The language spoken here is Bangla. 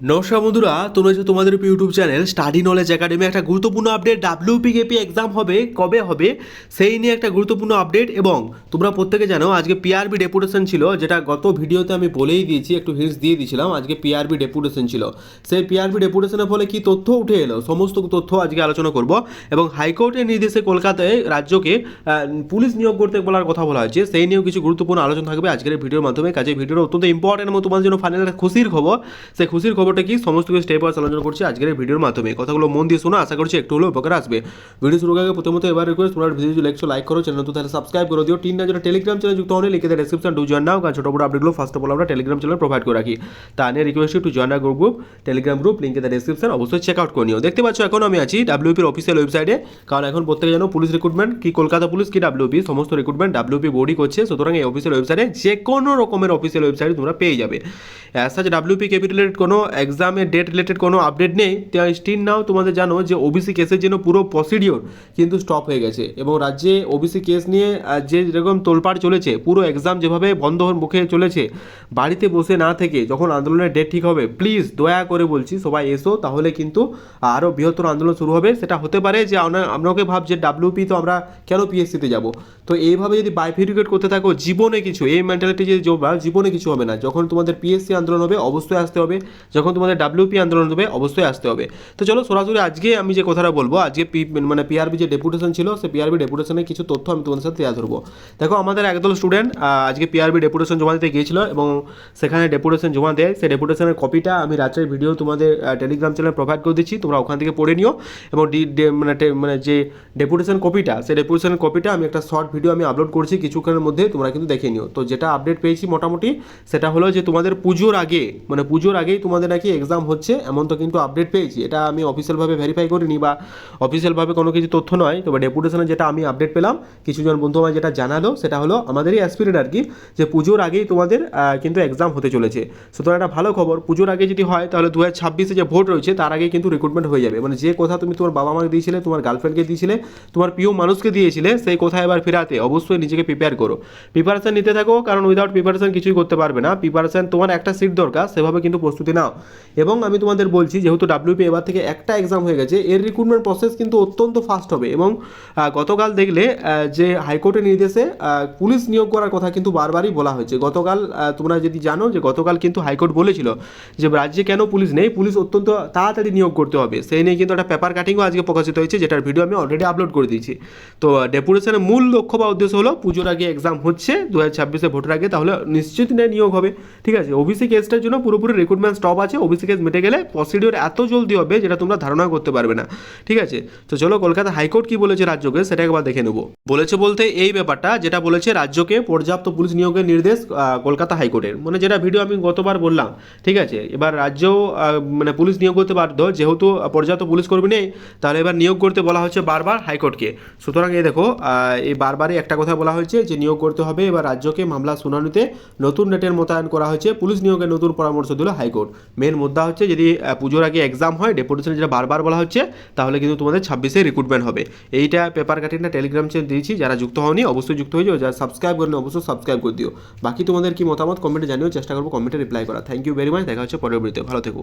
নমস্কার বন্ধুরা, তোমরা যে তোমাদের YouTube channel Study Knowledge Academy একটা গুরুত্বপূর্ণ আপডেট ডাব্লিউপিকেপি এক্সাম হবে, কবে হবে, সেই নিয়ে একটা গুরুত্বপূর্ণ আপডেট এবং তোমরা প্রত্যেকে জানো, আজকে পিআরবি ডেপুটেশন ছিল, যেটা গত ভিডিওতে আমি বলেই দিয়েছি, একটু হিন্টস দিয়ে দিয়েছিলাম, আজকে পিআরবি ডেপুটেশন ছিল। সেই পিআরবি ডেপুটেশনের ফলে কি তথ্য উঠে এলো? সমস্ত তথ্য আজকে আলোচনা করব এবং হাইকোর্টের নির্দেশে কলকাতায় রাজ্যকে পুলিশ নিয়োগ করতে বলার কথা বলা হয়েছে, সেই নিয়েও কিছু গুরুত্বপূর্ণ আলোচনা থাকবে আজকের ভিডিওর মাধ্যমে। কাজে ভিডিওটা অত্যন্ত ইম্পর্টেন্ট এবং তোমাদের জন্য ফাইনাল একটা খুশির খবর। সেই খুশির খবরটা কি? সমস্ত কিছু স্টেপ ওয়াইজ আলোচনা করছি আজকের ভিডিওর মাধ্যমে। কথাগুলো মন দিয়ে শোনো, আশা করছি একটু হলেও উপকার আসবে। ভিডিও শুরু আগে প্রথমত এবার রিকোয়েস্ট তোমরা ভিডিও লেখছো লাইক করো চ্যানেল তো তাহলে সাবস্ক্রাইব করে দিও। তিন জন্য টেলিগ্রাম চ্যানেল যুক্ত হলে লিখে দেয় ডেসক্রিপশন টু জয়েন নাও, কারণ ছোটো বড় আপডেটগুলো ফার্স্ট অফ অল আমরা টেলিগ্রাম চ্যানেল প্রোভাইড করে রাখি। তা নিয়ে request to join a group group Telegram group লিঙ্কে দেয় ডেসক্রিপশন অবশ্যই চেক আউট করে নিও। দেখতে পাচ্ছ এখন আমি আছি ডাব্লিউপির অফিসিয়াল ওয়েবসাইটে কারণ এখন প্রত্যেকে জানো পুলিশ রিক্রুটমেন্ট কি কলকাতা পুলিশ, কি ডাব্লিউপি সমস্ত রিক্রুটমেন্ট ডাব্লিউপি বোর্ডই করছে। সুতরাং এই অফিসিয়াল ওয়েবসাইটে যে কোনো রকমের অফিসিয়াল ওয়েবসাইটে তোমরা পেয়ে যাবে। অ্যাজ সাচ ডাব্লিউপি ক্যাপিটালের কোনো এক্সামের ডেট রিলেটেড কোনো আপডেট নেই স্টিল নাও তোমাদের জানো যে ওবিসি কেসের জন্য পুরো প্রসিডিওর কিন্তু স্টপ হয়ে গেছে এবং রাজ্যে ওবিসি কেস নিয়ে যে যেরকম তোলপাড় চলেছে, পুরো এক্সাম যেভাবে বন্ধ মুখে চলেছে, বাড়িতে বসে না থেকে যখন আন্দোলনের ডেট ঠিক হবে প্লিজ দয়া করে বলছি সবাই এসো, তাহলে কিন্তু আরও বৃহত্তর আন্দোলন শুরু হবে। সেটা হতে পারে যে আপনাকে ভাবছে ডাব্লিউপি তো আমরা কেন পিএসসিতে যাব? তো এইভাবে যদি বাইফিরিকেট করতে থাকো, জীবনে কিছু, এই মেন্টালিটি যে জোবা জীবনে কিছু হবে না। যখন তোমাদের পিএসসি আন্দোলন হবে, অবশ্যই আসতে হবে। যখন তোমাদের ডাব্লিউপি আন্দোলন হবে, অবশ্যই আসতে হবে। তো চলো সরাসরি আজকে আমি যে কথাটা বলব, আজকে পি মানে পিআরবি যে ডেপুটেশন ছিল, সেই পিআরবি ডেপুটেশনের কিছু তথ্য আমি তোমাদের সাথে তুলে ধরবো দেখো, আমাদের একদল স্টুডেন্ট আজকে পিআরবি ডেপুটেশন জমা দিতে গিয়েছিল এবং সেখানে ডেপুটেশন জমা দেয়। সেই ডেপুটেশনের কপিটা আমি রাত্রের ভিডিও তোমাদের টেলিগ্রাম চ্যানেল প্রোভাইড করে দিচ্ছি। তোমরা ওখান থেকে পড়ে নিও এবং মানে মানে যে ডেপুটেশন কপিটা সেই ডেপুটেশনের কপিটা আমি একটা শর্ট ভিডিও আমি আপলোড করছি কিছুক্ষণের মধ্যে, তোমরা কিন্তু দেখে নিও। তো যেটা আপডেট পেয়েছি মোটামুটি, সেটা হলো যে তোমাদের পুজোর আগে মানে পুজোর আগেই তোমাদের নাকি এক্সাম হচ্ছে? এমন তো কিন্তু আপডেট পেয়েছি। এটা আমি অফিসিয়ালভাবে ভেরিফাই করিনি বা অফিসিয়ালভাবে কোনো কিছু তথ্য নয়। তবে ডেপুটেশনে যেটা আমি আপডেট পেলাম, কিছুজন বন্ধু আমার যেটা জানালো, সেটা হলো আমাদেরই অ্যাসপিরেট আর কি, যে পুজোর আগেই তোমাদের কিন্তু এক্সাম হতে চলেছে। সুতরাং একটা ভালো খবর, পুজোর আগে যদি হয়, তাহলে দু হাজার ছাব্বিশে যে ভোট রয়েছে, তার আগে কিন্তু রিক্রুটমেন্ট হয়ে যাবে। মানে যে কথা তুমি তোমার বাবা মাকে দিয়েছিলে, তোমার গার্লফ্রেন্ডকে দিয়েছিলে, তোমার প্রিয় মানুষকে দিয়েছিলে, সেই কথা এবার ফেরাতে। অবশ্যই নিজেকে প্রিপেয়ার করো। প্রিপারেশন নিতে থাকো, কারণ উইদাউট প্রিপারেশন কিছুই করতে পারবে না। প্রিপারেশন তোমার একটা সিট দরকার, সেভাবে কিন্তু প্রস্তুতি নাও। এবং আমি তোমাদের বলছি, যেহেতু ডাব্লিউপি এবার থেকে একটা এক্সাম হয়ে গেছে, এর রিক্রুটমেন্ট প্রসেস কিন্তু অত্যন্ত ফাস্ট হবে এবং গতকাল দেখলে যে হাইকোর্টের নির্দেশে পুলিশ নিয়োগ করার কথা কিন্তু বারবারই বলা হয়েছে। গতকাল তোমরা যদি জানো যে গতকাল কিন্তু হাইকোর্ট বলেছিল যে রাজ্যে কেন পুলিশ নেই, পুলিশ অত্যন্ত তাড়াতাড়ি নিয়োগ করতে হবে। সেই নিয়ে কিন্তু একটা পেপার কাটিংও আজকে প্রকাশিত হয়েছে, যেটার ভিডিও আমি অলরেডি আপলোড করে দিয়েছি। তো ডেপুটেশনের মূল লক্ষ্য বা উদ্দেশ্য হলো পুজোর আগে এক্সাম হচ্ছে, দু হাজার ছাব্বিশে ভোটের আগে, তাহলে নিশ্চিত নিয়োগ হবে। ঠিক আছে ওবিসি কেসটার জন্য পুরোপুরি রিক্রুটমেন্ট স্টপ আছে। ওবিসি কেস মিটে গেলে প্রসিডিওর এত জলদি হবে যেটা তোমরা ধারণা করতে পারবে না। ঠিক আছে? তো চলো কলকাতা হাইকোর্ট কি বলেছে রাজ্যকে সেটা একবার দেখে নেব। বলেছে বলতে এই ব্যাপারটা, যেটা বলেছে রাজ্যকে পর্যাপ্ত পুলিশ নিয়োগের নির্দেশ কলকাতা হাইকোর্টের। মানে যেটা ভিডিও আমি গতবার বললাম, ঠিক আছে? এবার রাজ্য মানে পুলিশ নিয়োগ করতে বাধ্য, যেহেতু পর্যাপ্ত পুলিশ কর্মী নেই, তাহলে এবার নিয়োগ করতে বলা হচ্ছে বারবার হাইকোর্টকে। সুতরাং এই দেখো এই বারবারই একটা কথা বলা হয়েছে যে নিয়োগ করতে হবে, এবার রাজ্যকে মামলা শুনানিতে নতুন নেটের মোতায়েন করা হয়েছে, পুলিশ নিয়োগের নতুন পরামর্শ দিল হাইকোর্ট। মেন মুদ্রা হচ্ছে যদি পুজোর আগে এক্সাম হয় ডেপুটেশন যেটা বারবার বলা হচ্ছে, তাহলে কিন্তু তোমাদের ছাব্বিশে রিক্রুটমেন্ট হবে। এইটা পেপার কাটিংটা টেলিগ্রাম চ্যানেল দিয়েছি, যারা যুক্ত হওনি, অবশ্যই যুক্ত হয়ে যাও, যারা সাবস্ক্রাইব করেন, অবশ্যই সাবস্ক্রাইব করে দিও। বাকি তোমাদের কি মতামত কমেন্টে জানিও, চেষ্টা করব কমেন্টে রিপ্লাই করা থ্যাংক ইউ ভেরি মাচ দেখা হচ্ছে পরের ভিডিওতে ভালো থেকো।